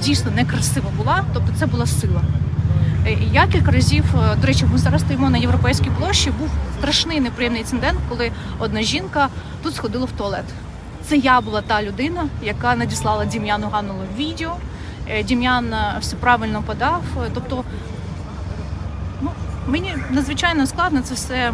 дійсно некрасива була, тобто це була сила. Е, Я кілька разів, е, до речі, ми зараз стоїмо на європейській площі. Був страшний неприємний інцидент, коли одна жінка тут сходила в туалет. Це я була та людина, яка надіслала Дім'яну Ганнулу відео. Е, Дім'ян е, все правильно подав. Е, Тобто, ну, мені надзвичайно складно це все.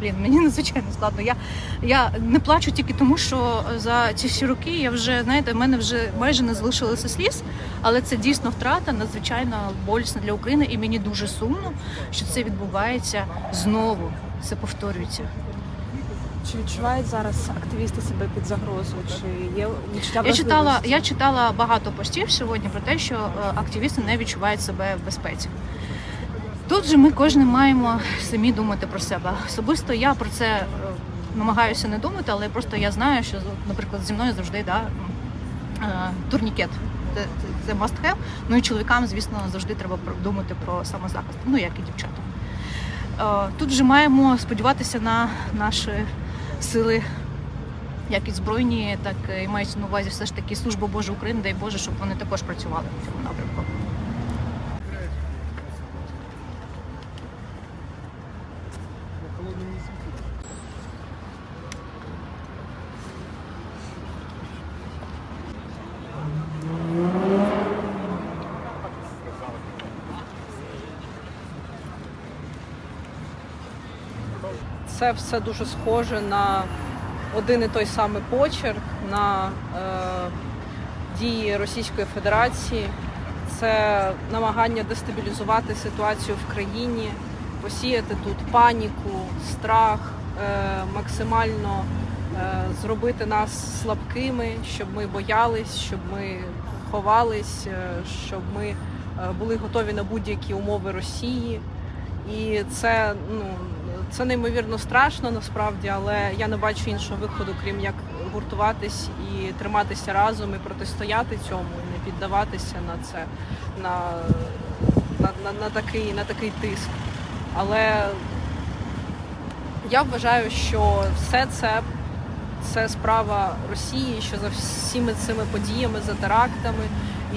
Блін, мені надзвичайно складно. Я, я не плачу тільки тому, що за ці всі роки я вже, знаєте, в мене вже майже не залишилося сліз, але це дійсно втрата надзвичайно болісна для України, і мені дуже сумно, що це відбувається знову. Це повторюється. Чи відчувають зараз активісти себе під загрозою? Чи є відчуття Я читала, я читала багато постів сьогодні про те, що е, активісти не відчувають себе в безпеці. Тут же ми кожен маємо самі думати про себе. Особисто я про це е, намагаюся не думати, але просто я знаю, що наприклад зі мною завжди да, е, турнікет. Це, це- must have. Ну і чоловікам, звісно, завжди треба думати про самозахист, ну як і дівчатам. Е, Тут же маємо сподіватися на наші сили як і збройні, так і мається на увазі все ж таки служба Божа України, дай Боже, щоб вони також працювали в цьому напрямку. Це все дуже схоже на один і той самий почерк, на е, дії Російської Федерації. Це намагання дестабілізувати ситуацію в країні, посіяти тут паніку, страх, е, максимально е, зробити нас слабкими, щоб ми боялись, щоб ми ховались, е, щоб ми е, були готові на будь-які умови Росії. І це ну це неймовірно страшно насправді, але я не бачу іншого виходу, крім як гуртуватись і триматися разом і протистояти цьому, і не піддаватися на це, на, на, на, на, такий, на такий тиск. Але я вважаю, що все це це справа Росії, що за всіми цими подіями, за терактами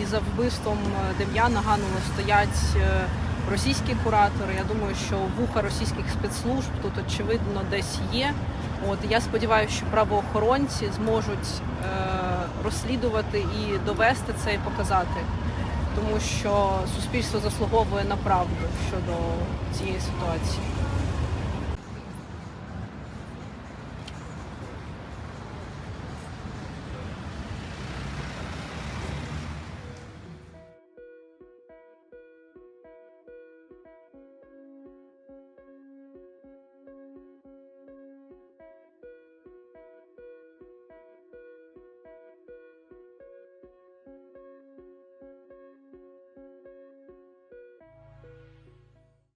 і за вбивством Дем'яна Ганула стоять е, російські куратори. Я думаю, що вуха російських спецслужб тут очевидно десь є. От я сподіваюся, що правоохоронці зможуть е, розслідувати і довести це і показати, тому що суспільство заслуговує на правду щодо цієї ситуації.